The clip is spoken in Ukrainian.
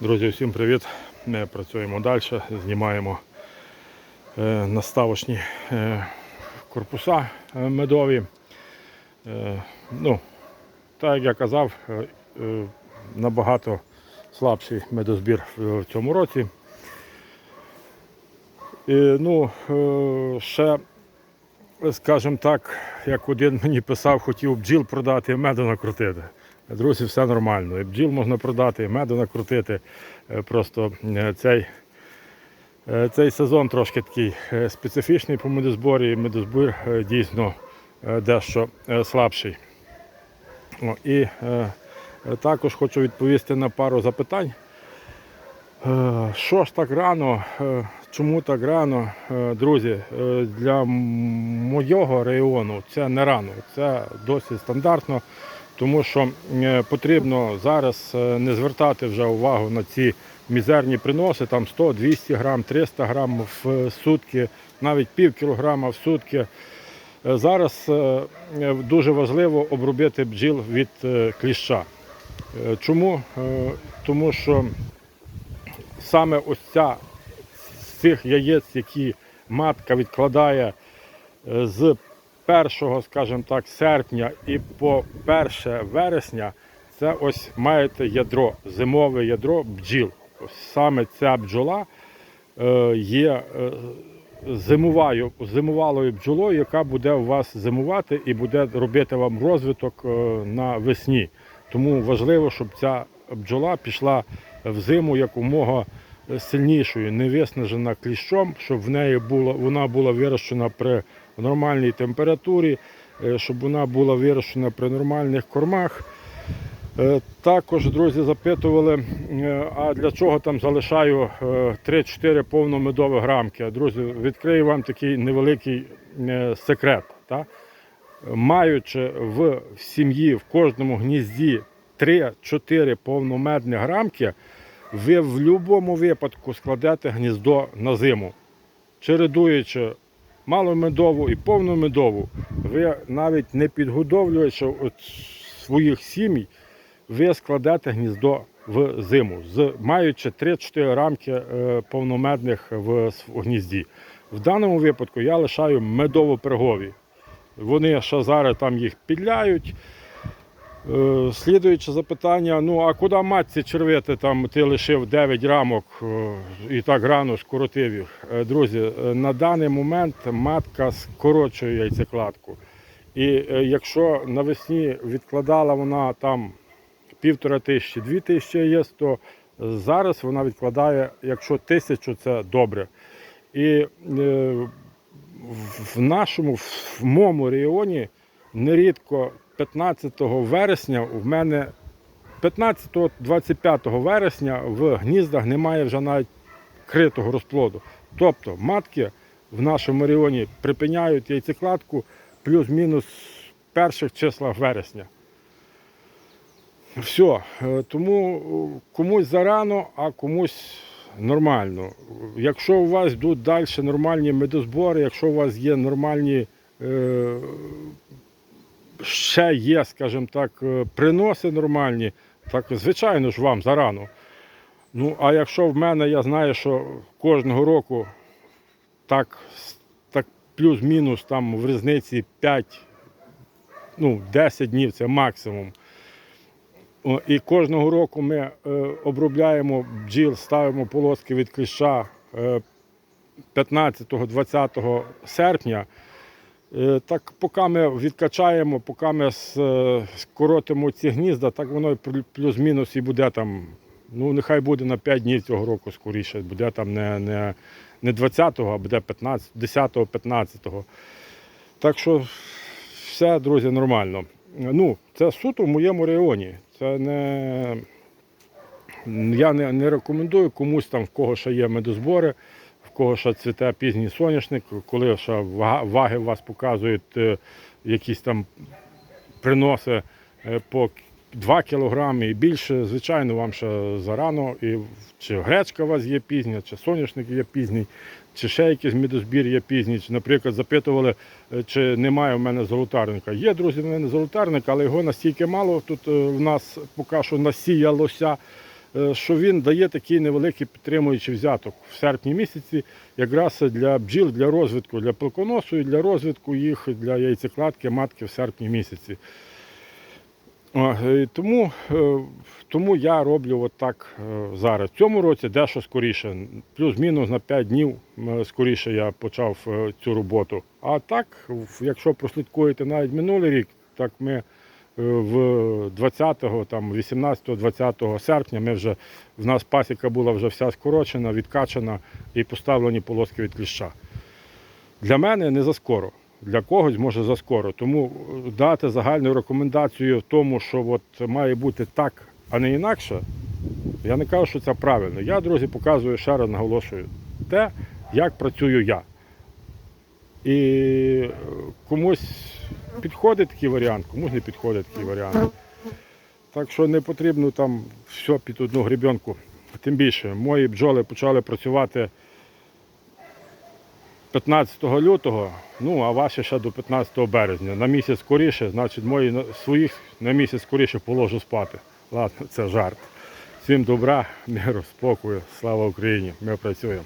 Друзі, всім привіт! Ми працюємо далі, знімаємо е, наставочні е, корпуса е, медові. Ну, так як я казав, набагато слабший медозбір в цьому році. І, ну, ще, скажімо так, як один мені писав, хотів бджіл продати, меду накрутити. Друзі, все нормально. І бджіл можна продати, і меду накрутити. Е, Просто е, цей, е, цей сезон трошки такий специфічний по медозборі, і медозбір дійсно дещо слабший. О, І також хочу відповісти на пару запитань. Що ж так рано? Чому так рано? Друзі, для м- мого району це не рано, це досить стандартно, тому що е, потрібно зараз е, не звертати вже увагу на ці мізерні приноси, там 100, 200 грам, 300 грам в сутки, навіть пів кілограма в сутки. Е, Зараз дуже важливо обробити бджіл від кліща. Чому? Тому що саме ось ця з цих яєць, які матка відкладає з 1, скажімо так, серпня і по 1 вересня, це ось маєте ядро, зимове ядро бджіл. Саме ця бджола е, є е, зимовою, зимувалою бджолою, яка буде у вас зимувати і буде робити вам розвиток е, на весні. Тому важливо, щоб ця бджола пішла в зиму якомога сильнішою, не виснажена кліщом, щоб в неї було, вона була вирощена при нормальній температурі, е, щоб вона була вирощена при нормальних кормах. Е, Також, друзі, запитували, е, а для чого там залишаю е, 3-4 повномедових грамки. Друзі, відкрию вам такий невеликий секрет. Та? Маючи в сім'ї в кожному гнізді 3-4 повномедні грамки, ви в будь-якому випадку складете гніздо на зиму. Чередуючи маломедову і повну медову, ви навіть не підгодовлюючи от своїх сімей, ви складете гніздо в зиму, з, маючи 3-4 рамки е, повномедних в гнізді. В даному випадку я лишаю медово-пергові. Вони ще зараз там їх підляють. Е, Слідуюче запитання: ну а куди матці червити? Там ти лишив 9 рамок е, і так рано скоротив їх. Е, Друзі, на даний момент матка скорочує яйцекладку. І якщо навесні відкладала вона там півтора тисячі, дві тисячі яєць, то зараз вона відкладає, якщо тисячу, це добре. І в нашому, в моєму регіоні нерідко 15 вересня в мене 15-25 вересня в гніздах немає вже навіть критого розплоду. Тобто матки в нашому регіоні припиняють яйцекладку плюс-мінус перших числах вересня. Все. Е, Тому е, комусь зарано, а комусь нормально. Якщо у вас йдуть далі нормальні медозбори, якщо у вас є нормальні, е, ще є, скажімо так, е, приноси нормальні, так звичайно ж вам зарано. Ну, а якщо в мене, я знаю, що кожного року так, так плюс-мінус там в різниці 5, ну, 10 днів це максимум. І кожного року ми е, обробляємо бджіл, ставимо полоски від кліща е, 15-20 серпня. Е, так поки ми відкачаємо, поки ми е, скоротимо ці гнізда, так воно плюс-мінус і буде там. Ну, нехай буде на 5 днів цього року скоріше, буде там не, не, не 20-го, а буде 15, 10-го, 15-го. Так що все, друзі, нормально. Ну, це суто в моєму районі. Це не. Я не, не рекомендую комусь там, в кого ще є медозбори, кого ще цвіте пізній соняшник, коли ще ваги у вас показують е, якісь там приноси е, по 2 кілограми і більше. Звичайно, вам ще зарано. І чи гречка у вас є пізня, чи соняшник є пізній, чи ще якийсь медозбір є пізній. Наприклад, запитували, е, чи немає в мене золотарника. Є, друзі, в мене золотарник, але його настільки мало. Тут в нас поки що насіялося що він дає такий невеликий підтримуючий взяток в серпні місяці, якраз для бджіл, для розвитку, для пилконосу і для розвитку їх для яйцекладки, матки в серпні місяці. Е, Тому, е, тому я роблю от так е, зараз. В цьому році дещо скоріше, плюс-мінус на 5 днів е, скоріше я почав е, цю роботу. А так, якщо прослідкуєте навіть минулий рік, так ми е, в 20-го, там 18-20 серпня ми вже в нас пасіка була вже вся скорочена, відкачана і поставлені полоски від кліща. Для мене не заскоро. Для когось може заскоро. Тому е, дати загальну рекомендацію в тому, що от має бути так, а не інакше, я не кажу, що це правильно. Я, друзі, показую ще раз наголошую те, як працюю я. І е, комусь підходить такий варіант, комусь не підходить такий варіант. Так що не потрібно там все під одну гребенку. Тим більше, мої бджоли почали працювати 15 лютого, ну а ваші ще до 15 березня. На місяць скоріше, значить, мої своїх на місяць скоріше положу спати. Ладно, це жарт. Всім добра, миру, спокою, слава Україні. Ми працюємо.